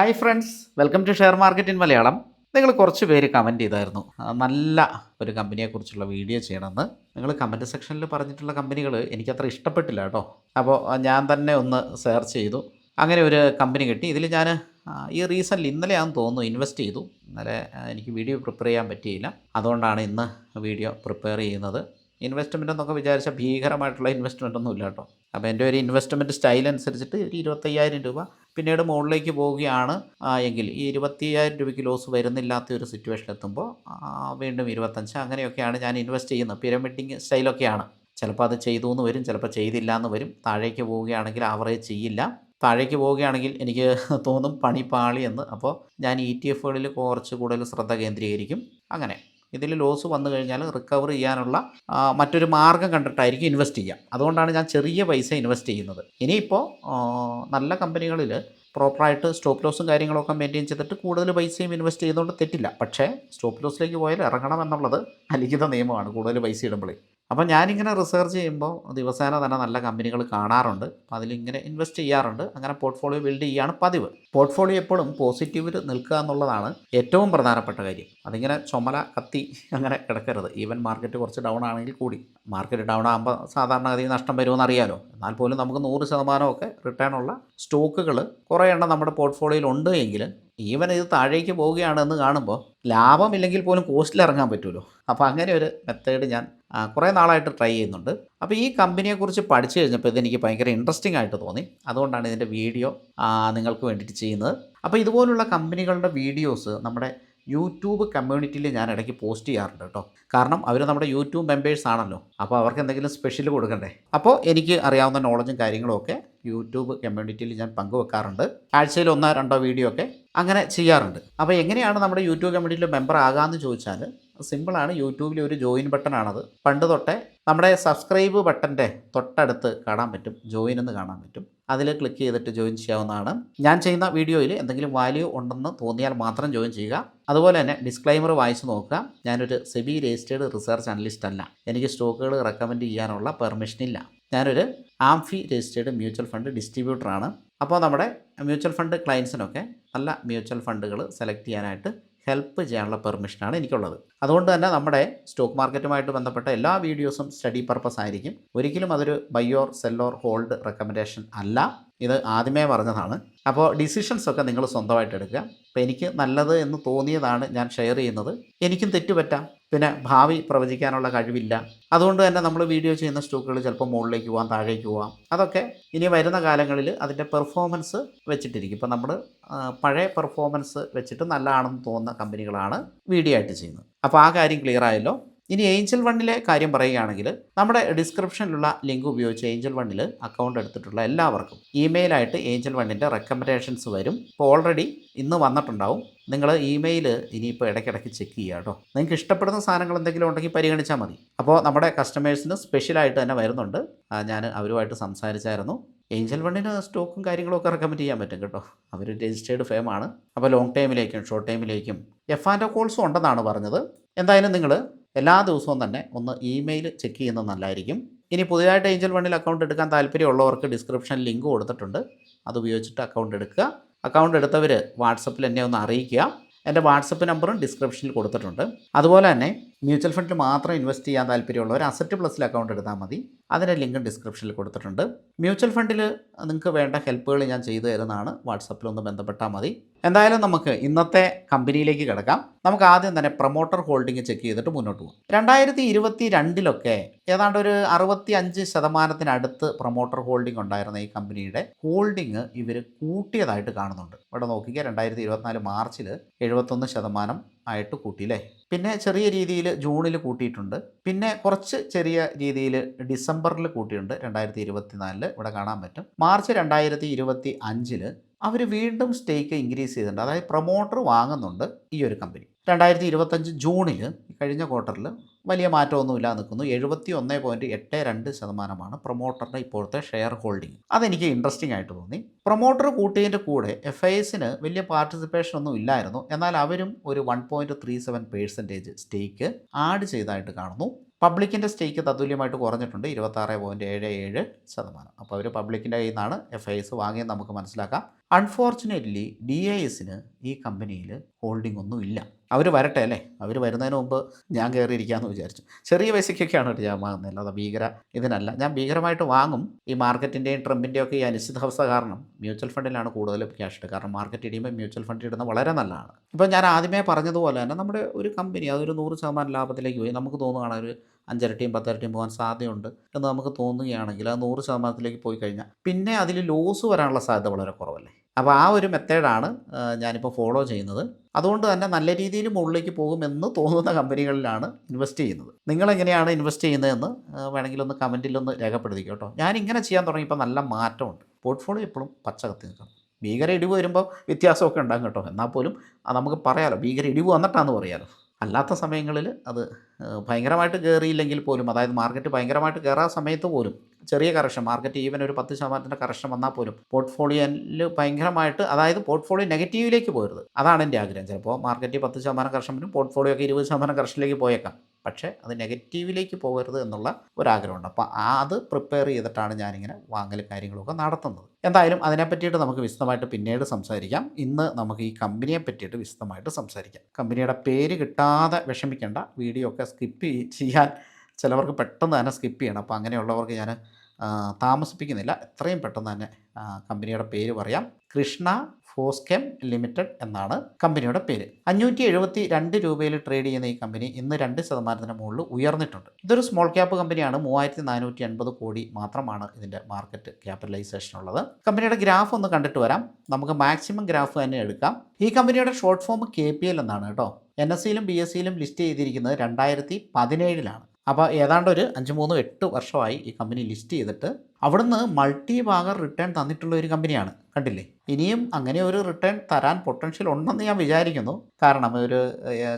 Hi friends welcome to share market in Malayalam നിങ്ങൾ കുറച്ച് പേര് കമന്റ് ചെയ്തായിരുന്നു. നല്ല ഒരു കമ്പനിയെക്കുറിച്ചുള്ള വീഡിയോ ചെയ്യണമെന്ന്. നിങ്ങൾ കമന്റ് സെക്ഷനിൽ പറഞ്ഞിട്ടുള്ള കമ്പനികൾ എനിക്കത്ര ഇഷ്ടപ്പെട്ടില്ല കേട്ടോ. അപ്പോൾ ഞാൻ തന്നെ ഒന്ന് സെർച്ച് ചെയ്തു. അങ്ങനെ ഒരു കമ്പനി കിട്ടി. ഇതിൽ ഞാൻ ഈ റീസണിൽ ഇന്നലെയാണെന്ന് തോന്നുന്നു ഇൻവെസ്റ്റ് ചെയ്തു. ഇന്നലെ എനിക്ക് വീഡിയോ പ്രിപ്പയർ ചെയ്യാൻ പറ്റിയില്ല. അതുകൊണ്ടാണ് ഇന്ന് വീഡിയോ പ്രിപ്പയർ ചെയ്യുന്നത്. ഇൻവെസ്റ്റ്മെന്റ് എന്നൊക്കെ വിചാരിച്ച ഭീകരമായിട്ടുള്ള ഇൻവെസ്റ്റ്മെന്റ് ഒന്നും ഇല്ല കേട്ടോ. അപ്പോൾ എന്റെ ഒരു ഇൻവെസ്റ്റ്മെന്റ് സ്റ്റൈൽ അനുസരിച്ചിട്ട് ഒരു ഇരുപത്തയ്യായിരം രൂപ. പിന്നീട് മുകളിലേക്ക് പോവുകയാണ്. എങ്കിൽ ഈ ഇരുപത്തിയ്യായിരം രൂപയ്ക്ക് ലോസ് വരുന്നില്ലാത്ത ഒരു സിറ്റുവേഷൻ എത്തുമ്പോൾ വീണ്ടും ഇരുപത്തഞ്ച്. അങ്ങനെയൊക്കെയാണ് ഞാൻ ഇൻവെസ്റ്റ് ചെയ്യുന്നത്. പിരമിഡിങ് സ്റ്റൈലൊക്കെയാണ് ചിലപ്പോൾ അത് ചെയ്തു എന്ന് വരും ചിലപ്പോൾ ചെയ്തില്ല എന്ന് വരും. താഴേക്ക് പോവുകയാണെങ്കിൽ ആവറേജ് ചെയ്യില്ല. താഴേക്ക് പോവുകയാണെങ്കിൽ എനിക്ക് തോന്നും പണി പാളി എന്ന്. അപ്പോൾ ഞാൻ ഇ ടി എഫുകളിൽ കുറച്ച് കൂടുതൽ ശ്രദ്ധ കേന്ദ്രീകരിക്കും. അങ്ങനെ. ഇതിൽ ലോസ് വന്നു കഴിഞ്ഞാൽ റിക്കവർ ചെയ്യാനുള്ള മറ്റൊരു മാർഗം കണ്ടിട്ടായിരിക്കും ഇൻവെസ്റ്റ് ചെയ്യാം. അതുകൊണ്ടാണ് ഞാൻ ചെറിയ പൈസ ഇൻവെസ്റ്റ് ചെയ്യുന്നത്. ഇനിയിപ്പോൾ നല്ല കമ്പനികളിൽ പ്രോപ്പറായിട്ട് സ്റ്റോപ്പ് ലോസും കാര്യങ്ങളൊക്കെ മെയിന്റെയിൻ ചെയ്തിട്ട് കൂടുതൽ പൈസയും ഇൻവെസ്റ്റ് ചെയ്യുന്നതുകൊണ്ട് തെറ്റില്ല. പക്ഷേ സ്റ്റോപ്പ് ലോസിലേക്ക് പോയാൽ ഇറങ്ങണം എന്നുള്ളത് അലിഖിത നിയമമാണ് കൂടുതൽ പൈസ ഇടുമ്പോഴേ അപ്പോൾ ഞാനിങ്ങനെ റിസർച്ച് ചെയ്യുമ്പോൾ ദിവസേന തന്നെ നല്ല കമ്പനികൾ കാണാറുണ്ട്. അതിലിങ്ങനെ ഇൻവെസ്റ്റ് ചെയ്യാറുണ്ട്. അങ്ങനെ പോർട്ട്ഫോളിയോ ബിൽഡ് ചെയ്യുകയാണ് പതിവ്. പോർട്ട്ഫോളിയോ എപ്പോഴും പോസിറ്റീവിൽ നിൽക്കുക എന്നുള്ളതാണ് ഏറ്റവും പ്രധാനപ്പെട്ട കാര്യം. അതിങ്ങനെ ചുമല കത്തി അങ്ങനെ കിടക്കരുത്. ഈവൻ മാർക്കറ്റ് കുറച്ച് ഡൗൺ ആണെങ്കിൽ കൂടി. മാർക്കറ്റ് ഡൗൺ ആകുമ്പോൾ സാധാരണഗതിയിൽ നഷ്ടം വരുമെന്ന് അറിയാലോ എന്നാൽ പോലും നമുക്ക് നൂറ് ശതമാനമൊക്കെ റിട്ടേൺ ഉള്ള സ്റ്റോക്കുകൾ കുറേ എണ്ണം നമ്മുടെ പോർട്ട്ഫോളിയോയിൽ ഉണ്ട് എങ്കിൽ ഈവൻ ഇത് താഴേക്ക് പോവുകയാണെന്ന് കാണുമ്പോൾ ലാഭമില്ലെങ്കിൽ പോലും കോസ്റ്റിൽ ഇറങ്ങാൻ പറ്റുമല്ലോ അപ്പോൾ അങ്ങനെ ഒരു മെത്തേഡ് ഞാൻ കുറേ നാളായിട്ട് ട്രൈ ചെയ്യുന്നുണ്ട്. അപ്പോൾ ഈ കമ്പനിയെക്കുറിച്ച് പഠിച്ചു കഴിഞ്ഞപ്പോൾ ഇതെനിക്ക് ഭയങ്കര ഇൻട്രസ്റ്റിംഗ് ആയിട്ട് തോന്നി. അതുകൊണ്ടാണ് ഇതിന്റെ വീഡിയോ നിങ്ങൾക്ക് വേണ്ടിയിട്ട് ചെയ്യുന്നത്. അപ്പോൾ ഇതുപോലുള്ള കമ്പനികളുടെ വീഡിയോസ് നമ്മുടെ യൂട്യൂബ് കമ്മ്യൂണിറ്റിയിൽ ഞാൻ ഇടയ്ക്ക് പോസ്റ്റ് ചെയ്യാറുണ്ട് കേട്ടോ. കാരണം അവർ നമ്മുടെ യൂട്യൂബ് മെമ്പേഴ്സ് ആണല്ലോ. അപ്പോൾ അവർക്ക് എന്തെങ്കിലും സ്പെഷ്യൽ കൊടുക്കണ്ടേ? അപ്പോൾ എനിക്ക് അറിയാവുന്ന നോളജും കാര്യങ്ങളൊക്കെ യൂട്യൂബ് കമ്മ്യൂണിറ്റിയിൽ ഞാൻ പങ്കുവെക്കാറുണ്ട്. ആഴ്ചയിൽ ഒന്നോ രണ്ടോ വീഡിയോ ഒക്കെ അങ്ങനെ ചെയ്യാറുണ്ട്. അപ്പോൾ എങ്ങനെയാണ് നമ്മുടെ യൂട്യൂബ് കമ്മ്യൂണിറ്റിയിൽ മെമ്പർ ആകാമെന്ന് ചോദിച്ചാൽ സിമ്പിളാണ് യൂട്യൂബിൽ ഒരു ജോയിൻ ബട്ടണാണത് പണ്ട് തൊട്ടേ നമ്മുടെ സബ്സ്ക്രൈബ് ബട്ടന്റെ തൊട്ടടുത്ത് കാണാൻ പറ്റും. ജോയിൻ എന്ന് കാണാൻ പറ്റും. അതിൽ ക്ലിക്ക് ചെയ്തിട്ട് ജോയിൻ ചെയ്യാവുന്നതാണ്. ഞാൻ ചെയ്യുന്ന വീഡിയോയിൽ എന്തെങ്കിലും വാല്യൂ ഉണ്ടെന്ന് തോന്നിയാൽ മാത്രം ജോയിൻ ചെയ്യുക. അതുപോലെ തന്നെ ഡിസ്ക്ലൈമർ വായിച്ച് നോക്കുക. ഞാനൊരു സെബി രജിസ്റ്റേഡ് റിസർച്ച് അനലിസ്റ്റ് അല്ല. എനിക്ക് സ്റ്റോക്കുകൾ റെക്കമെൻഡ് ചെയ്യാനുള്ള പെർമിഷൻ ഇല്ല. ഞാനൊരു ആംഫി രജിസ്റ്റേഡ് മ്യൂച്വൽ ഫണ്ട് ഡിസ്ട്രിബ്യൂട്ടറാണ് അപ്പോൾ നമ്മുടെ മ്യൂച്വൽ ഫണ്ട് ക്ലയൻസിനൊക്കെ നല്ല മ്യൂച്വൽ ഫണ്ടുകൾ സെലക്ട് ചെയ്യാനായിട്ട് ഹെൽപ്പ് ചെയ്യാനുള്ള പെർമിഷനാണ് എനിക്കുള്ളത്. അതുകൊണ്ട് തന്നെ നമ്മുടെ സ്റ്റോക്ക് മാർക്കറ്റുമായിട്ട് ബന്ധപ്പെട്ട എല്ലാ വീഡിയോസും സ്റ്റഡി പർപ്പസ് ആയിരിക്കും. ഒരിക്കലും അതൊരു ബയ്യോർ സെല്ലോർ ഹോൾഡ് റെക്കമെൻഡേഷൻ അല്ല. ഇത് ആദ്യമേ പറഞ്ഞതാണ്. അപ്പോൾ ഡിസിഷൻസ് ഒക്കെ നിങ്ങൾ സ്വന്തമായിട്ട് എടുക്കുക. അപ്പോൾ എനിക്ക് നല്ലത് എന്ന് തോന്നിയതാണ് ഞാൻ ഷെയർ ചെയ്യുന്നത്. എനിക്കും തെറ്റ് പറ്റാം പിന്നെ ഭാവി പ്രവചിക്കാനുള്ള കഴിവില്ല. അതുകൊണ്ട് തന്നെ നമ്മൾ വീഡിയോ ചെയ്യുന്ന സ്റ്റോക്കുകൾ ചിലപ്പോൾ മുകളിലേക്ക് പോകാം താഴേക്ക് പോകാം അതൊക്കെ ഇനി വരുന്ന കാലങ്ങളിൽ അതിന്റെ പെർഫോമൻസ് വെച്ചിട്ടിരിക്കും. ഇപ്പോൾ നമ്മൾ പഴയ പെർഫോമൻസ് വെച്ചിട്ട് നല്ലതാണെന്ന് തോന്നുന്ന കമ്പനികളാണ് വീഡിയോ ആയിട്ട് ചെയ്യുന്നത്. അപ്പോൾ ആ കാര്യം ക്ലിയർ ആയല്ലോ. ഇനി ഏഞ്ചൽ വണ്ണിലെ കാര്യം പറയുകയാണെങ്കിൽ നമ്മുടെ ഡിസ്ക്രിപ്ഷനിലുള്ള ലിങ്ക് ഉപയോഗിച്ച് ഏഞ്ചൽ വണ്ണിൽ അക്കൗണ്ട് എടുത്തിട്ടുള്ള എല്ലാവർക്കും ഇമെയിലായിട്ട് ഏഞ്ചൽ വണ്ണിന്റെ റെക്കമെൻഡേഷൻസ് വരും. ഇപ്പോൾ ഓൾറെഡി ഇന്ന് വന്നിട്ടുണ്ടാവും. നിങ്ങൾ ഇമെയിൽ ഇനിയിപ്പോൾ ഇടയ്ക്കിടയ്ക്ക് ചെക്ക് ചെയ്യുക കേട്ടോ. നിങ്ങൾക്ക് ഇഷ്ടപ്പെടുന്ന സാധനങ്ങൾ എന്തെങ്കിലും ഉണ്ടെങ്കിൽ പരിഗണിച്ചാൽ മതി. അപ്പോൾ നമ്മുടെ കസ്റ്റമേഴ്സിന് സ്പെഷ്യലായിട്ട് തന്നെ വരുന്നുണ്ട്. ഞാൻ അവരുമായിട്ട് സംസാരിച്ചായിരുന്നു. ഏഞ്ചൽ വണ്ണിന് സ്റ്റോക്കും കാര്യങ്ങളൊക്കെ റെക്കമെൻഡ് ചെയ്യാൻ പറ്റും കേട്ടോ. അവർ രജിസ്റ്റേർഡ് ആണ്. അപ്പോൾ ലോങ് ടൈമിലേക്കും ഷോർട്ട് ടൈമിലേക്കും എഫ് ആൻഡ് കോൾസും ഉണ്ടെന്നാണ് പറഞ്ഞത്. എന്തായാലും നിങ്ങൾ എല്ലാ ദിവസവും തന്നെ ഒന്ന് ഇമെയിൽ ചെക്ക് ചെയ്യുന്നത് നല്ലതായിരിക്കും. ഇനി പുതിയതായിട്ട് ഏഞ്ചൽ വണ്ണിൽ അക്കൗണ്ട് എടുക്കാൻ താല്പര്യമുള്ളവർക്ക് ഡിസ്ക്രിപ്ഷനിൽ ലിങ്ക് കൊടുത്തിട്ടുണ്ട്. അത് ഉപയോഗിച്ചിട്ട് അക്കൗണ്ട് എടുക്കുക. അക്കൗണ്ട് എടുത്തവർ വാട്സപ്പിൽ എന്നെ ഒന്ന് അറിയിക്കുക. എന്റെ വാട്സപ്പ് നമ്പറും ഡിസ്ക്രിപ്ഷനിൽ കൊടുത്തിട്ടുണ്ട്. അതുപോലെ തന്നെ മ്യൂച്വൽ ഫണ്ടിൽ മാത്രം ഇൻവെസ്റ്റ് ചെയ്യാൻ താല്പര്യമുള്ളവർ അസറ്റ് പ്ലസിൽ അക്കൗണ്ട് എടുത്താൽ മതി. അതിന്റെ ലിങ്ക് ഡിസ്ക്രിപ്ഷനിൽ കൊടുത്തിട്ടുണ്ട്. മ്യൂച്വൽ ഫണ്ടിൽ നിങ്ങൾക്ക് വേണ്ട ഹെൽപ്പുകൾ ഞാൻ ചെയ്തു തരുന്നതാണ്. വാട്സപ്പിൽ ഒന്ന് ബന്ധപ്പെട്ടാൽ മതി. എന്തായാലും നമുക്ക് ഇന്നത്തെ കമ്പനിയിലേക്ക് കിടക്കാം. നമുക്ക് ആദ്യം തന്നെ പ്രൊമോട്ടർ ഹോൾഡിംഗ് ചെക്ക് ചെയ്തിട്ട് മുന്നോട്ട് പോകാം രണ്ടായിരത്തി ഇരുപത്തി രണ്ടിലൊക്കെ ഏതാണ്ട് ഒരു അറുപത്തി അഞ്ച് ശതമാനത്തിനടുത്ത് പ്രൊമോട്ടർ ഹോൾഡിംഗ് ഉണ്ടായിരുന്ന ഈ കമ്പനിയുടെ ഹോൾഡിംഗ് ഇവർ കൂട്ടിയതായിട്ട് കാണുന്നുണ്ട്. ഇവിടെ നോക്കിക്കുക രണ്ടായിരത്തി ഇരുപത്തിനാല് മാർച്ചിൽ എഴുപത്തൊന്ന് ശതമാനം ആയിട്ട് കൂട്ടി അല്ലേ പിന്നെ ചെറിയ രീതിയിൽ ജൂണിൽ കൂട്ടിയിട്ടുണ്ട്. പിന്നെ കുറച്ച് ചെറിയ രീതിയിൽ ഡിസംബറിൽ കൂട്ടിയിട്ടുണ്ട്. രണ്ടായിരത്തി ഇരുപത്തിനാലിൽ ഇവിടെ കാണാൻ പറ്റും. മാർച്ച് രണ്ടായിരത്തി ഇരുപത്തി അവർ വീണ്ടും സ്റ്റേക്ക് ഇൻക്രീസ് ചെയ്തിട്ടുണ്ട്. അതായത് പ്രൊമോട്ടർ വാങ്ങുന്നുണ്ട് ഈ ഒരു കമ്പനി. രണ്ടായിരത്തി ഇരുപത്തഞ്ച് ജൂണിൽ കഴിഞ്ഞ ക്വാർട്ടറിൽ വലിയ മാറ്റമൊന്നുമില്ല നിൽക്കുന്നു. എഴുപത്തി ഒന്ന് പോയിന്റ് എട്ട് രണ്ട് ശതമാനമാണ് പ്രൊമോട്ടറിന്റെ ഇപ്പോഴത്തെ ഷെയർ ഹോൾഡിംഗ് അതെനിക്ക് ഇൻട്രസ്റ്റിംഗ് ആയിട്ട് തോന്നി. പ്രൊമോട്ടർ കൂട്ടിയതിന്റെ കൂടെ എഫ് ഐ എസിന് വലിയ പാർട്ടിസിപ്പേഷൻ ഒന്നും ഇല്ലായിരുന്നു. എന്നാൽ അവരും ഒരു one point three seven percentage stake add ചെയ്തതായിട്ട് കാണുന്നു. പബ്ലിക്കിന്റെ സ്റ്റേക്ക് തത്തുല്യമായിട്ട് കുറഞ്ഞിട്ടുണ്ട്. ഇരുപത്താറ് പോയിന്റ് ഏഴ് ഏഴ് ശതമാനം. അപ്പോൾ അവർ പബ്ലിക്കിന്റെ കയ്യിൽ നിന്നാണ് എഫ് ഐ എസ് വാങ്ങിയെന്ന് നമുക്ക് മനസ്സിലാക്കാം. അൺഫോർച്ചുനേറ്റ്ലി ഡി എ എസിന് ഈ കമ്പനിയിൽ ഹോൾഡിംഗ് ഒന്നും ഇല്ല. അവർ വരട്ടെ അല്ലേ? അവർ വരുന്നതിന് മുമ്പ് ഞാൻ കയറിയിരിക്കാമെന്ന് വിചാരിച്ചു. ചെറിയ പൈസയ്ക്കൊക്കെയാണ് ഞാൻ വാങ്ങുന്നത് അല്ലാതെ ഭീകര ഇതിനല്ല. ഞാൻ ഭീകരമായിട്ട് വാങ്ങും. ഈ മാർക്കറ്റിന്റെയും ട്രംപിന്റെയും ഒക്കെ ഈ അനിശ്ചിതാവസ്ഥ കാരണം മ്യൂച്വൽ ഫണ്ടിലാണ് കൂടുതൽ ക്യാഷ് ഇട്ട് കാരണം മാർക്കറ്റ് ഇടിയുമ്പോൾ മ്യൂച്വൽ ഫണ്ട് ഇടുന്നത് വളരെ നല്ലതാണ്. ഇപ്പോൾ ഞാൻ ആദ്യമേ പറഞ്ഞതുപോലെ തന്നെ നമ്മുടെ ഒരു കമ്പനി അതൊരു നൂറ് ശതമാനം ലാഭത്തിലേക്ക് പോയി. നമുക്ക് തോന്നുകയാണ് ഒരു അഞ്ചരട്ടിയും പത്തരട്ടിയും പോകാൻ സാധ്യതയുണ്ട് എന്ന് നമുക്ക് തോന്നുകയാണെങ്കിൽ അത് നൂറ് ശതമാനത്തിലേക്ക് പോയി കഴിഞ്ഞാൽ പിന്നെ അതിൽ ലോസ് വരാനുള്ള സാധ്യത വളരെ കുറവല്ലേ? അപ്പോൾ ആ ഒരു മെത്തേഡാണ് ഞാനിപ്പോൾ ഫോളോ ചെയ്യുന്നത്. അതുകൊണ്ട് തന്നെ നല്ല രീതിയിൽ മുകളിലേക്ക് പോകുമെന്ന് തോന്നുന്ന കമ്പനികളിലാണ് ഇൻവെസ്റ്റ് ചെയ്യുന്നത്. നിങ്ങളെങ്ങനെയാണ് ഇൻവെസ്റ്റ് ചെയ്യുന്നതെന്ന് വേണമെങ്കിൽ ഒന്ന് കമന്റിൽ ഒന്ന് രേഖപ്പെടുത്തി കേട്ടോ ഞാൻ ഇങ്ങനെ ചെയ്യാൻ തുടങ്ങിയപ്പോൾ നല്ല മാറ്റമുണ്ട്. പോർട്ട്ഫോളിയോ എപ്പോഴും പച്ച കത്തി നിൽക്കണം. ഭീകര ഇടിവ് വരുമ്പോൾ വ്യത്യാസമൊക്കെ ഉണ്ടാകും കേട്ടോ. എന്നാൽ പോലും നമുക്ക് പറയാലോ ഭീകര ഇടിവ് വന്നിട്ടാണെന്ന് പറയാലോ. അല്ലാത്ത സമയങ്ങളിൽ അത് ഭയങ്കരമായിട്ട് കയറിയില്ലെങ്കിൽ പോലും അതായത് മാർക്കറ്റ് ഭയങ്കരമായിട്ട് കയറാ സമയത്ത് പോലും ചെറിയ കറക്ഷൻ മാർക്കറ്റ് ഈവൻ ഒരു പത്ത് ശതമാനത്തിന്റെ കറക്ഷൻ വന്നാൽ പോലും പോർട്ട്ഫോളിയോയിൽ ഭയങ്കരമായിട്ട് അതായത് പോർട്ട്ഫോളിയോ നെഗറ്റീവിലേക്ക് പോരുത്. അതാണ് എന്റെ ആഗ്രഹം. ചിലപ്പോൾ മാർക്കറ്റ് പത്ത് ശതമാനം കറക്ഷൻ വരും പോർട്ട്ഫോളിയോ ഒക്കെ ഇരുപത് ശതമാനം കറക്ഷനിലേക്ക് പോയേക്കാം. പക്ഷേ അത് നെഗറ്റീവിലേക്ക് പോകരുത് എന്നുള്ള ഒരാഗ്രഹമുണ്ട്. അപ്പോൾ അത് പ്രിപ്പയർ ചെയ്തിട്ടാണ് ഞാനിങ്ങനെ വാങ്ങൽ കാര്യങ്ങളൊക്കെ നടത്തുന്നത്. എന്തായാലും അതിനെ പറ്റിയിട്ട് നമുക്ക് വിശദമായിട്ട് പിന്നീട് സംസാരിക്കാം. ഇന്ന് നമുക്ക് ഈ കമ്പനിയെ പറ്റിയിട്ട് വിശദമായിട്ട് സംസാരിക്കാം. കമ്പനിയുടെ പേര് കിട്ടാതെ വിഷമിക്കേണ്ട. വീഡിയോ ഒക്കെ സ്കിപ്പ് ചെയ്യാൻ ചിലവർക്ക് പെട്ടെന്ന് തന്നെ സ്കിപ്പ് ചെയ്യണം. അപ്പോൾ അങ്ങനെയുള്ളവർക്ക് ഞാൻ താമസിപ്പിക്കുന്നില്ല. എത്രയും പെട്ടെന്ന് തന്നെ കമ്പനിയുടെ പേര് പറയാം. കൃഷ്ണ ഫോസ്കെം ലിമിറ്റഡ് എന്നാണ് കമ്പനിയുടെ പേര്. അഞ്ഞൂറ്റി എഴുപത്തി രണ്ട് രൂപയിൽ ട്രേഡ് ചെയ്യുന്ന ഈ കമ്പനി ഇന്ന് രണ്ട് ശതമാനത്തിന് മുകളിൽ ഉയർന്നിട്ടുണ്ട്. ഇതൊരു സ്മോൾ ക്യാപ്പ് കമ്പനിയാണ്. മൂവായിരത്തി നാനൂറ്റി എൺപത് കോടി മാത്രമാണ് ഇതിന്റെ മാർക്കറ്റ് ക്യാപിറ്റലൈസേഷൻ ഉള്ളത്. കമ്പനിയുടെ ഗ്രാഫ് ഒന്ന് കണ്ടിട്ട് വരാം. നമുക്ക് മാക്സിമം ഗ്രാഫ് തന്നെ എടുക്കാം. ഈ കമ്പനിയുടെ short form K P L എന്നാണ് കേട്ടോ. എൻ എസ് സിയിലും ബി എസ് സിയിലും ലിസ്റ്റ് ചെയ്തിരിക്കുന്നത് രണ്ടായിരത്തി പതിനേഴിലാണ് അപ്പോൾ ഏതാണ്ട് ഒരു അഞ്ച് മൂന്ന് എട്ട് വർഷമായി ഈ കമ്പനി ലിസ്റ്റ് ചെയ്തിട്ട് അവിടുന്ന് മൾട്ടി ഭാഗർ റിട്ടേൺ തന്നിട്ടുള്ള ഒരു കമ്പനിയാണ്. കണ്ടില്ലേ? ഇനിയും അങ്ങനെ ഒരു റിട്ടേൺ തരാൻ പൊട്ടൻഷ്യൽ ഉണ്ടെന്ന് ഞാൻ വിചാരിക്കുന്നു. കാരണം ഒരു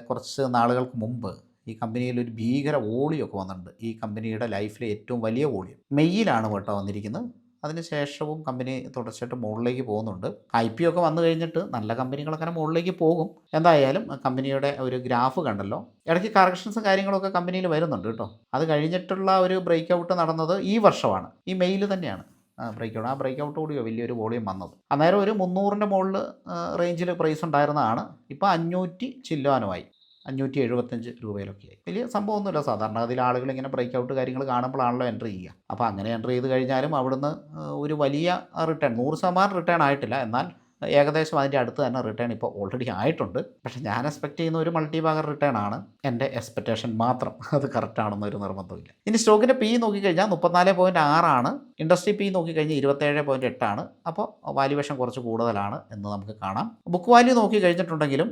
കുറച്ച് നാളുകൾക്ക് മുമ്പ് ഈ കമ്പനിയിൽ ഒരു ഭീകര ഓളിയൊക്കെ വന്നിട്ടുണ്ട്. ഈ കമ്പനിയുടെ ലൈഫിലെ ഏറ്റവും വലിയ ഓളിയം മെയ്യിലാണ് കേട്ടോ വന്നിരിക്കുന്നത്. അതിനുശേഷവും കമ്പനി തുടർച്ചയായിട്ട് മുകളിലേക്ക് പോകുന്നുണ്ട്. ഐ പി ഒക്കെ വന്നു കഴിഞ്ഞിട്ട് നല്ല കമ്പനികളൊക്കെ മുകളിലേക്ക് പോകും. എന്തായാലും കമ്പനിയുടെ ഒരു ഗ്രാഫ് കണ്ടല്ലോ. ഇടയ്ക്ക് കറക്ഷൻസ് കാര്യങ്ങളൊക്കെ കമ്പനിയിൽ വരുന്നുണ്ട് കേട്ടോ. അത് കഴിഞ്ഞിട്ടുള്ള ഒരു ബ്രേക്ക് ഔട്ട് നടന്നത് ഈ വർഷമാണ്. ഈ മെയിൽ തന്നെയാണ്. ബ്രേക്ക് ഔട്ട് ആ ബ്രേക്ക് ഔട്ട് കൂടിയോ വലിയൊരു വോളിയം വന്നത്. അന്നേരം ഒരു മുന്നൂറിന്റെ മുകളിൽ റേഞ്ചിൽ പ്രൈസ് ഉണ്ടായിരുന്നതാണ്. ഇപ്പോൾ അഞ്ഞൂറ്റി ചില്ലുവാനുമായി. അഞ്ഞൂറ്റി എഴുപത്തഞ്ച് രൂപയിലൊക്കെയായി വലിയ സംഭവമൊന്നുമില്ല. സാധാരണ അതിൽ ആളുകൾ ഇങ്ങനെ ബ്രേക്ക് ഔട്ട് കാര്യങ്ങൾ കാണുമ്പോഴാണല്ലോ എന്റർ ചെയ്യുക. അപ്പോൾ അങ്ങനെ എന്റർ ചെയ്ത് കഴിഞ്ഞാലും അവിടുന്ന് ഒരു വലിയ റിട്ടേൺ നൂറ് ശതമാനം റിട്ടേൺ ആയിട്ടില്ല. എന്നാൽ ഏകദേശം അതിന്റെ അടുത്ത് തന്നെ റിട്ടേൺ ഇപ്പോൾ ഓൾറെഡി ആയിട്ടുണ്ട്. പക്ഷേ ഞാൻ എക്സ്പെക്ട് ചെയ്യുന്ന ഒരു മൾട്ടി ബാഗർ റിട്ടേൺ ആണ്. എന്റെ എക്സ്പെക്റ്റേഷൻ മാത്രം. അത് കറക്റ്റ് ആണെന്നൊരു നിർബന്ധമില്ല ഇനി സ്റ്റോക്കിന്റെ പി നോക്കിക്കഴിഞ്ഞാൽ മുപ്പത്തിനാല് പോയിന്റ് ആറാണ് ഇൻഡസ്ട്രി പി നോക്കിക്കഴിഞ്ഞാൽ ഇരുപത്തേഴ് പോയിന്റ് എട്ടാണ്. അപ്പോൾ വാല്യുവേഷൻ കുറച്ച് കൂടുതലാണ് എന്ന് നമുക്ക് കാണാം. ബുക്ക് വാല്യൂ നോക്കി കഴിഞ്ഞിട്ടുണ്ടെങ്കിലും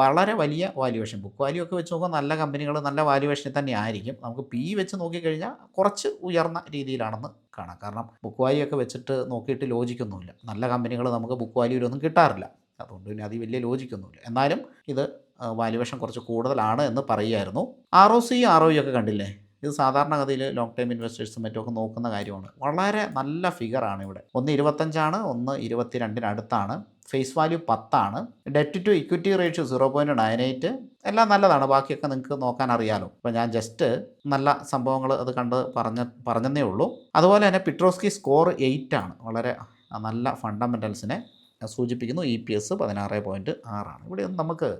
വളരെ വലിയ വാല്യുവേഷൻ. ബുക്ക് വാല്യൂ ഒക്കെ വെച്ച് നോക്കുമ്പോൾ നല്ല കമ്പനികൾ നല്ല വാല്യുവേഷനിൽ തന്നെ ആയിരിക്കും. നമുക്ക് പി വെച്ച് നോക്കിക്കഴിഞ്ഞാൽ കുറച്ച് ഉയർന്ന രീതിയിലാണെന്ന് കാണാം. കാരണം ബുക്ക് വാല്യൂ ഒക്കെ വെച്ചിട്ട് നോക്കിയിട്ട് ലോജിക്കൊന്നുമില്ല. നല്ല കമ്പനികൾ നമുക്ക് ബുക്ക് വാല്യൂലൊന്നും കിട്ടാറില്ല. അതുകൊണ്ട് പിന്നെ അത് വലിയ ലോജിക്കൊന്നുമില്ല. എന്നാലും ഇത് വാല്യുവേഷൻ കുറച്ച് കൂടുതലാണ് എന്ന് പറയുമായിരുന്നു R O C R O ഒക്കെ കണ്ടില്ലേ? ഇത് സാധാരണഗതിയിൽ ലോങ് ടൈം ഇൻവെസ്റ്റേഴ്സും മറ്റുമൊക്കെ നോക്കുന്ന കാര്യമാണ്. വളരെ നല്ല ഫിഗറാണ് ഇവിടെ. ഒന്ന് ഇരുപത്തഞ്ചാണ് ഒന്ന് ഇരുപത്തിരണ്ടിനടുത്താണ് ഫേസ് വാല്യൂ പത്താണ്. Debt to equity ratio zero point nine eight എല്ലാം നല്ലതാണ്. ബാക്കിയൊക്കെ നിങ്ങൾക്ക് നോക്കാൻ അറിയാലോ. അപ്പോൾ ഞാൻ ജസ്റ്റ് നല്ല സംഭവങ്ങൾ അത് കണ്ട് പറഞ്ഞ പറഞ്ഞതേ ഉള്ളൂ. അതുപോലെ തന്നെ പിട്രോസ്കി സ്കോർ എയ്റ്റ് ആണ്. വളരെ നല്ല ഫണ്ടമെന്റൽസിനെ സൂചിപ്പിക്കുന്നു. ഇ പി എസ് പതിനാറ് പോയിന്റ് ആറാണ് ഇവിടെ നമുക്ക്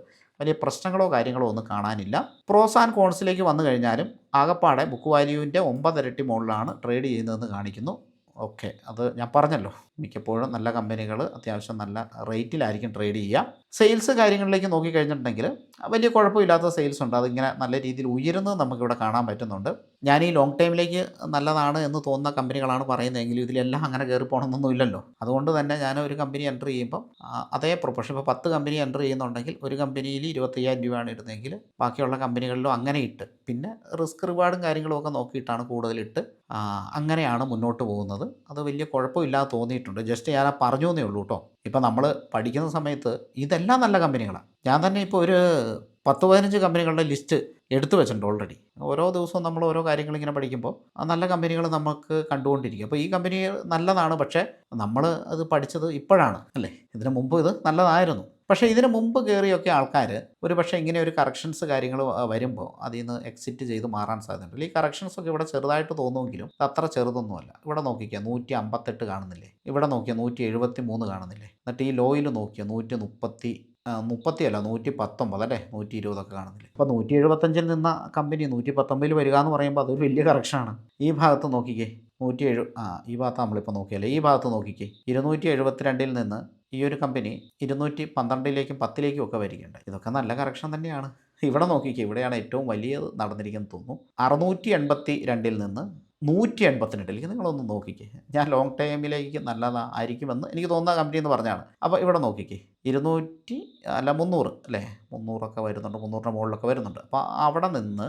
വലിയ പ്രശ്നങ്ങളോ കാര്യങ്ങളോ ഒന്നും കാണാനില്ല. പ്രോസ് ആൻഡ് കോൺസിലേക്ക് വന്നു കഴിഞ്ഞാലും ആകപ്പാടെ ബുക്ക് വാല്യൂവിന്റെ ഒമ്പതിരട്ടി മുകളിലാണ് ട്രേഡ് ചെയ്യുന്നതെന്ന് കാണിക്കുന്നു. ഓക്കെ അത് ഞാൻ പറഞ്ഞല്ലോ. മിക്കപ്പോഴും നല്ല കമ്പനികൾ അത്യാവശ്യം നല്ല റേറ്റിലായിരിക്കും ട്രേഡ് ചെയ്യുക. സെയിൽസ് കാര്യങ്ങളിലേക്ക് നോക്കിക്കഴിഞ്ഞിട്ടുണ്ടെങ്കിൽ വലിയ കുഴപ്പമില്ലാത്ത സെയിൽസ് ഉണ്ട്. അതിങ്ങനെ നല്ല രീതിയിൽ ഉയരുന്നത് നമുക്കിവിടെ കാണാൻ പറ്റുന്നുണ്ട്. ഞാൻ ഈ ലോങ് ടൈമിലേക്ക് നല്ലതാണ് എന്ന് തോന്നുന്ന കമ്പനികളാണ് പറയുന്നതെങ്കിൽ ഇതിലെല്ലാം അങ്ങനെ കയറി പോകണമെന്നൊന്നും ഇല്ലല്ലോ. അതുകൊണ്ട് തന്നെ ഞാൻ ഒരു കമ്പനി എന്റർ ചെയ്യുമ്പം അതേ പ്രൊഫഷൻ ഇപ്പോൾ പത്ത് കമ്പനി എന്റർ ചെയ്യുന്നുണ്ടെങ്കിൽ ഒരു കമ്പനിയിൽ ഇരുപത്തയ്യായിരം രൂപയാണ് ഇടുന്നതെങ്കിൽ ബാക്കിയുള്ള കമ്പനികളിലും അങ്ങനെ ഇട്ട് പിന്നെ റിസ്ക് റിവാർഡും കാര്യങ്ങളും ഒക്കെ നോക്കിയിട്ടാണ് കൂടുതലിട്ട് അങ്ങനെയാണ് മുന്നോട്ട് പോകുന്നത്. അത് വലിയ കുഴപ്പമില്ലാതെ തോന്നിയിട്ടുണ്ട്. ജസ്റ്റ് ഞാൻ പറഞ്ഞു എന്നേ ഉള്ളൂ കേട്ടോ. ഇപ്പം നമ്മൾ പഠിക്കുന്ന സമയത്ത് ഇതെല്ലാം നല്ല കമ്പനികളാണ് ഞാൻ തന്നെ ഇപ്പോൾ ഒരു പത്ത് പതിനഞ്ച് കമ്പനികളുടെ ലിസ്റ്റ് എടുത്തു വെച്ചിട്ടുണ്ട് ഓൾറെഡി ഓരോ ദിവസവും നമ്മൾ ഓരോ കാര്യങ്ങൾ ഇങ്ങനെ പഠിക്കുമ്പോൾ നല്ല കമ്പനികൾ നമുക്ക് കണ്ടുകൊണ്ടിരിക്കും. അപ്പോൾ ഈ കമ്പനി നല്ലതാണ് പക്ഷേ നമ്മൾ അത് പഠിച്ചത് ഇപ്പോഴാണ് അല്ലേ? ഇതിനു മുമ്പ് ഇത് നല്ലതായിരുന്നു. പക്ഷേ ഇതിനു മുമ്പ് കയറിയൊക്കെ ആൾക്കാർ ഒരു പക്ഷേ ഇങ്ങനെ ഒരു കറക്ഷൻസ് കാര്യങ്ങൾ വരുമ്പോൾ അതിൽ നിന്ന് എക്സിറ്റ് ചെയ്ത് മാറാൻ സാധ്യതയുണ്ട്. ഈ കറക്ഷൻസ് ഒക്കെ ഇവിടെ ചെറുതായിട്ട് തോന്നുമെങ്കിലും അത്ര ചെറുതൊന്നുമല്ല. ഇവിടെ നോക്കിക്കുക നൂറ്റി അമ്പത്തെട്ട് കാണുന്നില്ലേ? ഇവിടെ നോക്കിയാൽ നൂറ്റി എഴുപത്തി മൂന്ന് കാണുന്നില്ലേ? എന്നിട്ട് ഈ ലോയിൽ നോക്കിയാൽ നൂറ്റി മുപ്പത്തി മുപ്പത്തി അല്ല നൂറ്റി പത്തൊമ്പത് അല്ലേ? നൂറ്റി ഇരുപതൊക്കെ കാണുന്നില്ല? അപ്പോൾ നൂറ്റി എഴുപത്തഞ്ചിൽ നിന്ന കമ്പനി നൂറ്റി പത്തൊമ്പതിൽ വരിക എന്ന് പറയുമ്പോൾ അതൊരു വലിയ കറക്ഷനാണ് ഈ ഭാഗത്ത് നോക്കിക്കേ നൂറ്റി എഴു ആ ഈ ഭാഗത്ത് നമ്മളിപ്പോൾ നോക്കിയല്ലേ? ഈ ഭാഗത്ത് നോക്കിക്കേ ഇരുന്നൂറ്റി എഴുപത്തിരണ്ടിൽ നിന്ന് ഈ ഒരു കമ്പനി ഇരുന്നൂറ്റി പന്ത്രണ്ടിലേക്കും പത്തിലേക്കും ഒക്കെ വരികയുണ്ട് ഇതൊക്കെ നല്ല കറക്ഷൻ തന്നെയാണ്. ഇവിടെ നോക്കിക്കേ ഇവിടെയാണ് ഏറ്റവും വലിയത് നടന്നിരിക്കുന്നത് തോന്നുന്നു. അറുന്നൂറ്റി എൺപത്തി രണ്ടിൽ നിന്ന് നൂറ്റി എൺപത്തിരണ്ടിലേക്ക് നിങ്ങളൊന്ന് നോക്കിക്കേ. ഞാൻ ലോങ് ടൈമിലേക്ക് നല്ലതായിരിക്കുമെന്ന് എനിക്ക് തോന്നുന്ന കമ്പനി എന്ന് പറഞ്ഞാണ്. അപ്പോൾ ഇവിടെ നോക്കിക്കേ. ഇരുന്നൂറ്റി അല്ല മുന്നൂറ് അല്ലേ? മുന്നൂറൊക്കെ വരുന്നുണ്ട് മുന്നൂറിന്റെ മുകളിലൊക്കെ വരുന്നുണ്ട്. അപ്പോൾ അവിടെ നിന്ന്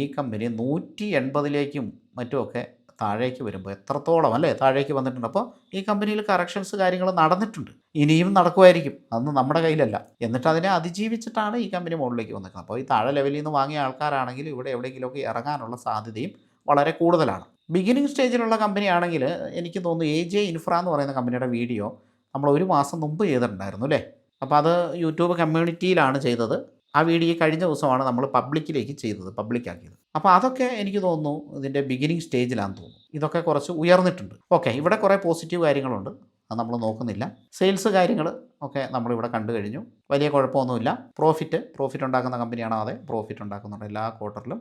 ഈ കമ്പനി നൂറ്റി എൺപതിലേക്കും മറ്റുമൊക്കെ താഴേക്ക് വരുമ്പോൾ എത്രത്തോളം അല്ലേ താഴേക്ക് വന്നിട്ടുണ്ട്. അപ്പോൾ ഈ കമ്പനിയിൽ കറക്ഷൻസ് കാര്യങ്ങൾ നടന്നിട്ടുണ്ട്. ഇനിയും നടക്കുമായിരിക്കും. അതൊന്നും നമ്മുടെ കയ്യിലല്ല. എന്നിട്ട് അതിനെ അതിജീവിച്ചിട്ടാണ് ഈ കമ്പനി മുകളിലേക്ക് വന്നിരിക്കുന്നത്. അപ്പോൾ ഈ താഴെ ലെവലിൽ നിന്ന് വാങ്ങിയ ആൾക്കാരാണെങ്കിൽ ഇവിടെ എവിടെയെങ്കിലുമൊക്കെ ഇറങ്ങാനുള്ള സാധ്യതയും വളരെ കൂടുതലാണ്. ബിഗിനിങ് സ്റ്റേജിലുള്ള കമ്പനിയാണെങ്കിൽ എനിക്ക് തോന്നുന്നു എ ജെ ഇൻഫ്ര എന്ന് പറയുന്ന കമ്പനിയുടെ വീഡിയോ നമ്മൾ ഒരു മാസം മുമ്പ് ചെയ്തിട്ടുണ്ടായിരുന്നു അല്ലേ? അപ്പോൾ അത് യൂട്യൂബ് കമ്മ്യൂണിറ്റിയിലാണ് ചെയ്തത്. ആ വീഡിയോ കഴിഞ്ഞ ദിവസമാണ് നമ്മൾ പബ്ലിക്കിലേക്ക് ചെയ്തത് പബ്ലിക്കാക്കിയത് അപ്പോൾ അതൊക്കെ എനിക്ക് തോന്നുന്നു ഇതിന്റെ ബിഗിനിങ് സ്റ്റേജിലാണെന്ന് തോന്നുന്നു. ഇതൊക്കെ കുറച്ച് ഉയർന്നിട്ടുണ്ട്. ഓക്കെ ഇവിടെ കുറേ പോസിറ്റീവ് കാര്യങ്ങളുണ്ട്. അത് നമ്മൾ നോക്കുന്നില്ല. സെയിൽസ് കാര്യങ്ങൾ ഒക്കെ നമ്മളിവിടെ കണ്ടു കഴിഞ്ഞു. വലിയ കുഴപ്പമൊന്നുമില്ല. പ്രോഫിറ്റ് പ്രോഫിറ്റ് ഉണ്ടാക്കുന്ന കമ്പനിയാണോ അതെ പ്രോഫിറ്റ് ഉണ്ടാക്കുന്നുണ്ട്. എല്ലാ ക്വാർട്ടറിലും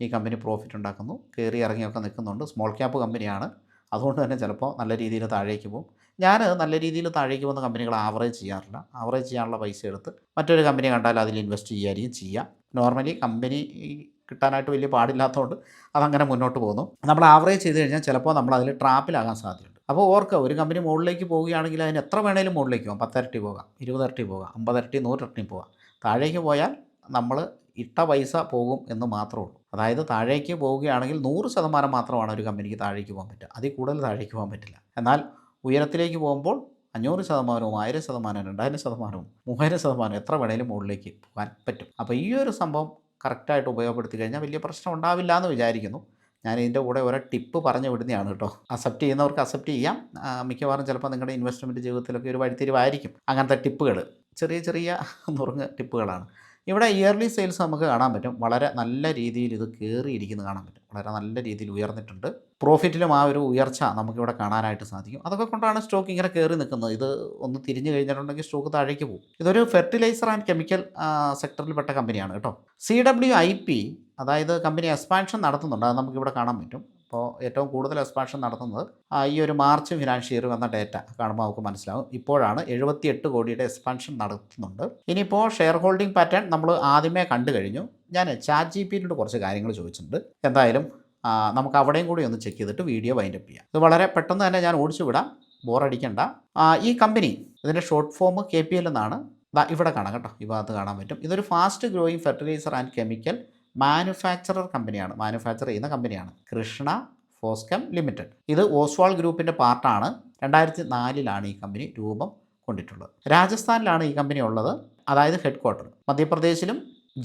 ഈ കമ്പനി പ്രോഫിറ്റ് ഉണ്ടാക്കുന്നു. കയറി ഇറങ്ങിയൊക്കെ നിൽക്കുന്നുണ്ട്. സ്മോൾ ക്യാപ്പ് കമ്പനിയാണ്. അതുകൊണ്ട് തന്നെ ചിലപ്പോൾ നല്ല രീതിയിൽ താഴേക്ക് പോകും. ഞാൻ നല്ല രീതിയിൽ താഴേക്ക് പോകുന്ന കമ്പനികൾ ആവറേജ് ചെയ്യാറില്ല. ആവറേജ് ചെയ്യാനുള്ള പൈസ എടുത്ത് മറ്റൊരു കമ്പനി കണ്ടാൽ അതിൽ ഇൻവെസ്റ്റ് ചെയ്യായിരിക്കും ചെയ്യാം നോർമലി കമ്പനി കിട്ടാനായിട്ട് വലിയ പാടില്ലാത്തതുകൊണ്ട് അതങ്ങനെ മുന്നോട്ട് പോകുന്നു. നമ്മൾ ആവറേജ് ചെയ്ത് കഴിഞ്ഞാൽ ചിലപ്പോൾ നമ്മൾ അതിൽ ട്രാപ്പിലാകാൻ സാധ്യതയുണ്ട്. അപ്പോൾ ഓർക്കുക ഒരു കമ്പനി മുകളിലേക്ക് പോവുകയാണെങ്കിൽ അതിന് എത്ര വേണേലും മുകളിലേക്ക് പോകാം. പത്തരട്ടി പോകാം ഇരുപതരട്ടി പോകാം അമ്പതരട്ടി നൂറ്റരട്ടി പോകാം. താഴേക്ക് പോയാൽ നമ്മൾ ഇട്ട പൈസ പോകും എന്ന് മാത്രമേ ഉള്ളൂ. അതായത് താഴേക്ക് പോവുകയാണെങ്കിൽ നൂറ് ശതമാനം മാത്രമാണ് ഒരു കമ്പനിക്ക് താഴേക്ക് പോകാൻ പറ്റുക. അതിൽ കൂടുതൽ താഴേക്ക് പോകാൻ പറ്റില്ല. എന്നാൽ ഉയരത്തിലേക്ക് പോകുമ്പോൾ അഞ്ഞൂറ് ശതമാനവും ആയിരം ശതമാനവും രണ്ടായിരം ശതമാനവും മൂവായിരം ശതമാനം എത്ര വേണേലും മുകളിലേക്ക് പോകാൻ പറ്റും. അപ്പോൾ ഈ ഒരു സംഭവം കറക്റ്റായിട്ട് ഉപയോഗപ്പെടുത്തി കഴിഞ്ഞാൽ വലിയ പ്രശ്നം ഉണ്ടാവില്ല എന്ന് വിചാരിക്കുന്നു. ഞാൻ ഇതിന്റെ കൂടെ ഓരോ ടിപ്പ് പറഞ്ഞു വിടുന്നതാണ് കേട്ടോ. അക്സെപ്റ്റ് ചെയ്യുന്നവർക്ക് അക്സെപ്റ്റ് ചെയ്യാം. മിക്കവാറും ചിലപ്പോൾ നിങ്ങളുടെ ഇൻവെസ്റ്റ്മെന്റ് ജീവിതത്തിലൊക്കെ ഒരു വഴിത്തിരിവായിരിക്കും. അങ്ങനത്തെ ടിപ്പുകൾ ചെറിയ ചെറിയ നുറുങ്ങ് ടിപ്പുകളാണ് ഇവിടെ ഇയർലി സെയിൽസ് നമുക്ക് കാണാൻ പറ്റും. വളരെ നല്ല രീതിയിൽ ഇത് കയറിയിരിക്കുന്നത് കാണാൻ പറ്റും. വളരെ നല്ല രീതിയിൽ ഉയർന്നിട്ടുണ്ട്. പ്രോഫിറ്റിലും ആ ഒരു ഉയർച്ച നമുക്കിവിടെ കാണാനായിട്ട് സാധിക്കും. അതൊക്കെ കൊണ്ടാണ് സ്റ്റോക്ക് ഇങ്ങനെ കയറി നിൽക്കുന്നത്. ഇത് ഒന്ന് തിരിഞ്ഞു കഴിഞ്ഞിട്ടുണ്ടെങ്കിൽ സ്റ്റോക്ക് താഴേക്ക് പോകും. ഇതൊരു ഫെർട്ടിലൈസർ ആൻഡ് കെമിക്കൽ സെക്ടറിൽപ്പെട്ട കമ്പനിയാണ് കേട്ടോ. സി ഡബ്ല്യു ഐ പി അതായത് കമ്പനി എക്സ്പാൻഷൻ നടത്തുന്നുണ്ട്. അത് നമുക്കിവിടെ കാണാൻ പറ്റും. അപ്പോൾ ഏറ്റവും കൂടുതൽ എക്സ്പാൻഷൻ നടത്തുന്നത് ഈ ഒരു മാർച്ച് ഫിനാൻഷ്യൽ ഇയർ വന്ന ഡേറ്റ കാണുമ്പോൾ നമുക്ക് മനസ്സിലാവും. ഇപ്പോഴാണ് എഴുപത്തിയെട്ട് കോടിയുടെ എക്സ്പാൻഷൻ നടത്തുന്നുണ്ട്. ഇനിയിപ്പോൾ ഷെയർ ഹോൾഡിംഗ് പാറ്റേൺ നമ്മൾ ആദ്യമേ കണ്ടു കഴിഞ്ഞു. ഞാൻ ചാറ്റ് ജി പിന്നോട് കുറച്ച് കാര്യങ്ങൾ ചോദിച്ചിട്ടുണ്ട്. എന്തായാലും നമുക്ക് അവിടെയും കൂടി ഒന്ന് ചെക്ക് ചെയ്തിട്ട് വീഡിയോ വൈൻഡപ്പ് ചെയ്യാം. ഇത് വളരെ പെട്ടെന്ന് തന്നെ ഞാൻ ഓടിച്ചു വിടാം. ബോറടിക്കണ്ട ഈ കമ്പനി ഇതിന്റെ short form K P L എന്നാണ് ഇവിടെ കാണാം കേട്ടോ. ഈ ഭാഗത്ത് കാണാൻ പറ്റും. ഇതൊരു fast growing fertiliser and chemical manufacturer കമ്പനിയാണ് മാനുഫാക്ചർ ചെയ്യുന്ന കമ്പനിയാണ് കൃഷ്ണ ഫോസ്കം ലിമിറ്റഡ് ഇത് ഓസ്വാൾ ഗ്രൂപ്പിന്റെ പാർട്ടാണ് രണ്ടായിരത്തി നാലിലാണ് ഈ കമ്പനി രൂപം കൊണ്ടിട്ടുള്ളത്. രാജസ്ഥാനിലാണ് ഈ കമ്പനി ഉള്ളത്. അതായത് ഹെഡ് ക്വാർട്ടർ മധ്യപ്രദേശിലും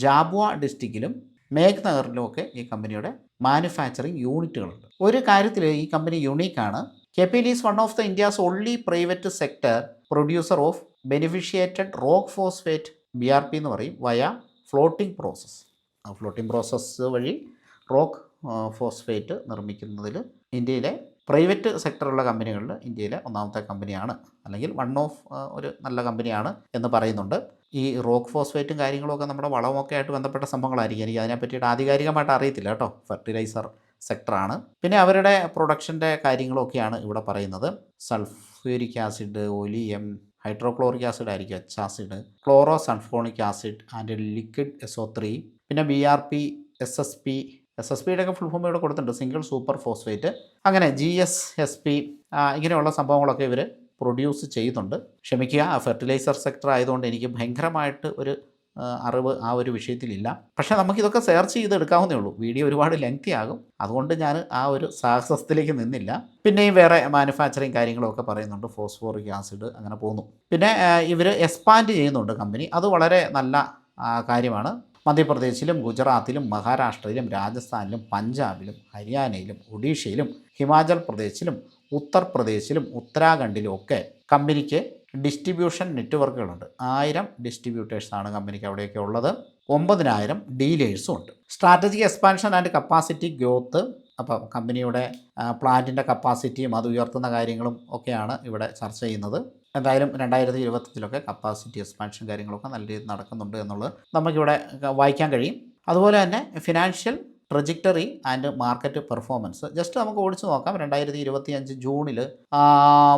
ജാബുവ ഡിസ്ട്രിക്റ്റിലും മേഘ്നഗറിലും ഒക്കെ ഈ കമ്പനിയുടെ മാനുഫാക്ചറിങ് യൂണിറ്റുകളുണ്ട് ഒരു കാര്യത്തിൽ ഈ company യുണീക്കാണ് K P one of the India's only private sector producer of beneficiated rock phosphate B R P എന്ന് പറയും via floating process floating process വഴി റോക്ക് ഫോസ്ഫേറ്റ് നിർമ്മിക്കുന്നതിൽ ഇന്ത്യയിലെ പ്രൈവറ്റ് സെക്ടറുള്ള കമ്പനികളിൽ ഇന്ത്യയിലെ ഒന്നാമത്തെ കമ്പനിയാണ് അല്ലെങ്കിൽ വൺ ഓഫ് ഒരു നല്ല കമ്പനിയാണ് എന്ന് പറയുന്നുണ്ട്. ഈ റോക്ക് ഫോസ്ഫേറ്റും കാര്യങ്ങളൊക്കെ നമ്മുടെ വളമൊക്കെ ആയിട്ട് ബന്ധപ്പെട്ട സംഭവങ്ങളായിരിക്കും. എനിക്ക് അതിനെ പറ്റിയിട്ട് ആധികാരികമായിട്ട് അറിയത്തില്ല കേട്ടോ. ഫെർട്ടിലൈസർ സെക്ടറാണ് പിന്നെ അവരുടെ പ്രൊഡക്ഷന്റെ കാര്യങ്ങളൊക്കെയാണ് ഇവിടെ പറയുന്നത്. Sulphuric acid oleum hydrochloric acid ആയിരിക്കും H acid chlorosulphonic acid and liquid S O three പിന്നെ B R P S S P S S പിയുടെ ഒക്കെ ഫുൾ ഫോം ഇവിടെ കൊടുത്തിട്ടുണ്ട്. സിംഗിൾ സൂപ്പർ ഫോസ്ഫേറ്റ് അങ്ങനെ ജി എസ് എസ് പി ഇങ്ങനെയുള്ള സംഭവങ്ങളൊക്കെ ഇവർ പ്രൊഡ്യൂസ് ചെയ്യുന്നുണ്ട്. ക്ഷമിക്കുക ആ ഫെർട്ടിലൈസർ സെക്ടർ ആയതുകൊണ്ട് എനിക്ക് ഭയങ്കരമായിട്ട് ഒരു അറിവ് ആ ഒരു വിഷയത്തിലില്ല. പക്ഷേ നമുക്കിതൊക്കെ സെർച്ച് ചെയ്ത് എടുക്കാവുന്നേ ഉള്ളൂ. വീഡിയോ ഒരുപാട് ലെങ്തി ആകും. അതുകൊണ്ട് ഞാൻ ആ ഒരു സാഹസത്തിലേക്ക് നിന്നില്ല. പിന്നെയും വേറെ മാനുഫാക്ചറിങ് കാര്യങ്ങളൊക്കെ പറയുന്നുണ്ട്. ഫോസ്ഫോറിക് ആസിഡ് അങ്ങനെ പോകുന്നു പിന്നെ ഇവർ എക്സ്പാൻഡ് ചെയ്യുന്നുണ്ട് കമ്പനി അത് വളരെ നല്ല കാര്യമാണ്. മധ്യപ്രദേശിലും ഗുജറാത്തിലും മഹാരാഷ്ട്രയിലും രാജസ്ഥാനിലും പഞ്ചാബിലും ഹരിയാനയിലും ഒഡീഷയിലും ഹിമാചൽ പ്രദേശിലും ഉത്തർപ്രദേശിലും ഉത്തരാഖണ്ഡിലും ഒക്കെ കമ്പനിക്ക് ഡിസ്ട്രിബ്യൂഷൻ നെറ്റ്വർക്കുകളുണ്ട്. ആയിരം ഡിസ്ട്രിബ്യൂട്ടേഴ്സാണ് കമ്പനിക്ക് അവിടെയൊക്കെ ഉള്ളത്. ഒമ്പതിനായിരം ഡീലേഴ്സും ഉണ്ട്. Strategic expansion and capacity growth അപ്പോൾ കമ്പനിയുടെ പ്ലാന്റിന്റെ കപ്പാസിറ്റിയും അത് ഉയർത്തുന്ന കാര്യങ്ങളും ഒക്കെയാണ് ഇവിടെ ചർച്ച ചെയ്യുന്നത്. എന്തായാലും രണ്ടായിരത്തി ഇരുപത്തഞ്ചിലൊക്കെ കപ്പാസിറ്റി എക്സ്പാൻഷൻ കാര്യങ്ങളൊക്കെ നല്ല രീതിയിൽ നടക്കുന്നുണ്ട് എന്നുള്ളത് നമുക്കിവിടെ വായിക്കാൻ കഴിയും. അതുപോലെ തന്നെ financial trajectory and market performance just നമുക്ക് ഓടിച്ചു നോക്കാം. രണ്ടായിരത്തി ഇരുപത്തി അഞ്ച് ജൂണിൽ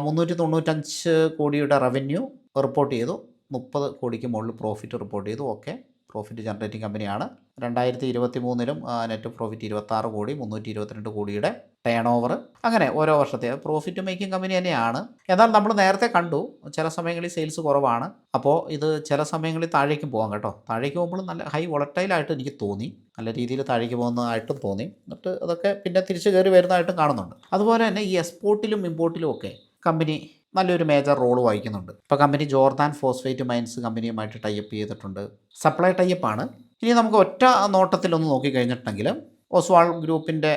മുന്നൂറ്റി തൊണ്ണൂറ്റഞ്ച് കോടിയുടെ റവന്യൂ റിപ്പോർട്ട് ചെയ്തു. മുപ്പത് കോടിക്ക് മുകളിൽ പ്രോഫിറ്റ് റിപ്പോർട്ട് ചെയ്തു. ഓക്കെ പ്രോഫിറ്റ് ജനറേറ്റിംഗ് കമ്പനിയാണ് രണ്ടായിരത്തി ഇരുപത്തി മൂന്നിലും നെറ്റ് പ്രോഫിറ്റ് ഇരുപത്താറ് കോടി മുന്നൂറ്റി ഇരുപത്തിരണ്ട് കോടിയുടെ ടേൺ ഓവർ അങ്ങനെ ഓരോ വർഷത്തെ പ്രോഫിറ്റ് മേക്കിംഗ് കമ്പനി തന്നെയാണ്. എന്നാൽ നമ്മൾ നേരത്തെ കണ്ടു ചില സമയങ്ങളിൽ സെയിൽസ് കുറവാണ്. അപ്പോൾ ഇത് ചില സമയങ്ങളിൽ താഴേക്കും പോകാം കേട്ടോ. താഴേക്ക് പോകുമ്പോൾ നല്ല ഹൈ വൊളട്ടൈലായിട്ട് എനിക്ക് തോന്നി. നല്ല രീതിയിൽ താഴേക്ക് പോകുന്നതായിട്ടും തോന്നി. എന്നിട്ട് അതൊക്കെ പിന്നെ തിരിച്ച് കയറി വരുന്നതായിട്ടും കാണുന്നുണ്ട്. അതുപോലെ തന്നെ ഈ എക്സ്പോർട്ടിലും ഇമ്പോർട്ടിലും ഒക്കെ കമ്പനി നല്ലൊരു മേജർ റോൾ വഹിക്കുന്നുണ്ട്. ഇപ്പോൾ കമ്പനി ജോർദാൻ ഫോസ്ഫേറ്റ് മൈൻസ് കമ്പനിയുമായിട്ട് ടൈപ്പ് ചെയ്തിട്ടുണ്ട്. സപ്ലൈ ടൈപ്പാണ് ഇനി നമുക്ക് ഒറ്റ നോട്ടത്തിലൊന്ന് നോക്കിക്കഴിഞ്ഞിട്ടുണ്ടെങ്കിൽ ഒസ്വാൾ ഗ്രൂപ്പിന്റെ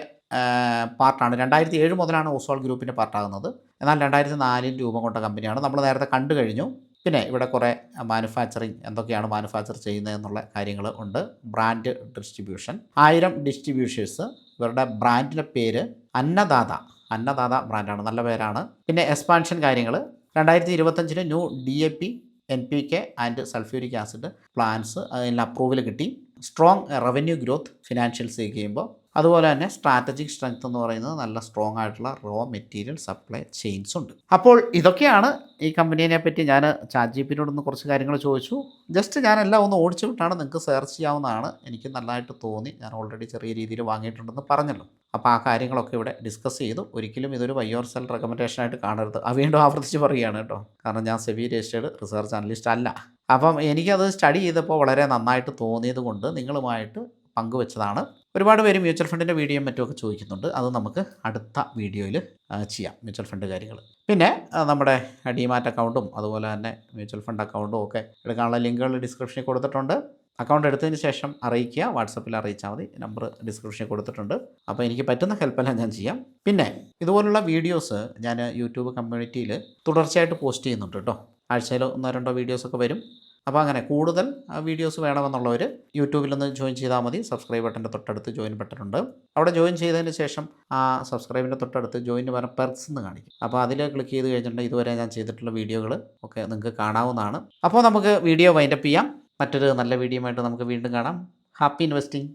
പാർട്ടാണ് രണ്ടായിരത്തി ഏഴ് മുതലാണ് ഒസ്വാൾ ഗ്രൂപ്പിന്റെ പാർട്ടാകുന്നത് എന്നാൽ രണ്ടായിരത്തി നാലിൽ രൂപം കൊണ്ട കമ്പനിയാണ് നമ്മൾ നേരത്തെ കണ്ടു കഴിഞ്ഞു. പിന്നെ ഇവിടെ കുറേ മാനുഫാക്ചറിങ് എന്തൊക്കെയാണ് മാനുഫാക്ചർ ചെയ്യുന്നത് എന്നുള്ള കാര്യങ്ങൾ ഉണ്ട്. ബ്രാൻഡ് ഡിസ്ട്രിബ്യൂഷൻ ആയിരം ഡിസ്ട്രിബ്യൂഷേഴ്സ് ഇവരുടെ ബ്രാൻഡിന്റെ പേര് അന്നദാത. അന്നദാത ബ്രാൻഡാണ്. നല്ല പേരാണ്. പിന്നെ എക്സ്പാൻഷൻ കാര്യങ്ങൾ. രണ്ടായിരത്തി ഇരുപത്തഞ്ചിന് new D A P N P K and sulphuric acid plans അതിന് അപ്രൂവൽ കിട്ടി. സ്ട്രോങ് റവന്യൂ ഗ്രോത്ത് ഫിനാൻഷ്യൽസ് ചെയ്യുമ്പോൾ അതുപോലെ തന്നെ സ്ട്രാറ്റജിക് സ്ട്രെങ്ത് എന്ന് പറയുന്നത് നല്ല സ്ട്രോങ് ആയിട്ടുള്ള റോ മെറ്റീരിയൽ സപ്ലൈ ചെയിൻസ് ഉണ്ട്. അപ്പോൾ ഇതൊക്കെയാണ് ഈ കമ്പനീനെ പറ്റി ഞാൻ ചാറ്റ് ജി പിന്നോടൊന്ന് കുറച്ച് കാര്യങ്ങൾ ചോദിച്ചു. ജസ്റ്റ് ഞാൻ എല്ലാം ഒന്ന് ഓടിച്ചു വിട്ടാണ് നിങ്ങൾക്ക് സെർച്ച് ചെയ്യാവുന്നതാണ്. എനിക്ക് നല്ലതായിട്ട് തോന്നി. ഞാൻ ഓൾറെഡി ചെറിയ രീതിയിൽ വാങ്ങിയിട്ടുണ്ടെന്ന് പറഞ്ഞല്ലോ. അപ്പോൾ ആ കാര്യങ്ങളൊക്കെ ഇവിടെ ഡിസ്കസ് ചെയ്തു. ഒരിക്കലും ഇതൊരു വയ്യോർ സെൽ റെക്കമെൻഡേഷൻ ആയിട്ട് കാണരുത്. അത് വീണ്ടും ആവർത്തിച്ച് പറയുകയാണ് കേട്ടോ. കാരണം ഞാൻ സെബി രജിസ്റ്റേഡ് റിസർച്ച് അനലിസ്റ്റ് അല്ല. അപ്പം എനിക്കത് സ്റ്റഡി ചെയ്തപ്പോൾ വളരെ നന്നായിട്ട് തോന്നിയത് കൊണ്ട് നിങ്ങളുമായിട്ട് പങ്കുവെച്ചതാണ്. ഒരുപാട് പേര് മ്യൂച്വൽ ഫണ്ടിന്റെ വീഡിയോയും മറ്റുമൊക്കെ ചോദിക്കുന്നുണ്ട്. അത് നമുക്ക് അടുത്ത വീഡിയോയിൽ ചെയ്യാം മ്യൂച്വൽ ഫണ്ട് കാര്യങ്ങൾ പിന്നെ നമ്മുടെ ഡിമാറ്റ് അക്കൗണ്ടും അതുപോലെ തന്നെ മ്യൂച്വൽ ഫണ്ട് അക്കൗണ്ടും ഒക്കെ എടുക്കാനുള്ള ലിങ്കുകൾ ഡിസ്ക്രിപ്ഷനിൽ കൊടുത്തിട്ടുണ്ട്. അക്കൗണ്ട് എടുത്തതിന് ശേഷം അറിയിക്കുക. വാട്സപ്പിൽ അറിയിച്ചാൽ മതി. നമ്പർ ഡിസ്ക്രിപ്ഷനിൽ കൊടുത്തിട്ടുണ്ട്. അപ്പോൾ എനിക്ക് പറ്റുന്ന ഹെൽപ്പെല്ലാം ഞാൻ ചെയ്യാം. പിന്നെ ഇതുപോലുള്ള വീഡിയോസ് ഞാൻ യൂട്യൂബ് കമ്മ്യൂണിറ്റിയിൽ തുടർച്ചയായിട്ട് പോസ്റ്റ് ചെയ്യുന്നുണ്ട് കേട്ടോ. ആഴ്ചയിൽ ഒന്നോ രണ്ടോ വീഡിയോസൊക്കെ വരും. അപ്പോൾ അങ്ങനെ കൂടുതൽ വീഡിയോസ് വേണമെന്നുള്ളവർ യൂട്യൂബിലൊന്ന് ജോയിൻ ചെയ്താൽ മതി. സബ്സ്ക്രൈബ് ബട്ടന്റെ തൊട്ടടുത്ത് ജോയിൻ ബട്ടൺ ഉണ്ട്. അവിടെ ജോയിൻ ചെയ്തതിന് ശേഷം ആ സബ്സ്ക്രൈബിന്റെ തൊട്ടടുത്ത് ജോയിൻ പറഞ്ഞ പെർക്സ് എന്ന് കാണിക്കും. അപ്പോൾ അതിൽ ക്ലിക്ക് ചെയ്ത് കഴിഞ്ഞിട്ടുണ്ടെങ്കിൽ ഇതുവരെ ഞാൻ ചെയ്തിട്ടുള്ള വീഡിയോകൾ ഒക്കെ നിങ്ങൾക്ക് കാണാവുന്നതാണ്. അപ്പോൾ നമുക്ക് വീഡിയോ വൈൻഡപ്പ് ചെയ്യാം. മറ്റൊരു നല്ല വീഡിയോ ആയിട്ട് നമുക്ക് വീണ്ടും കാണാം. Happy investing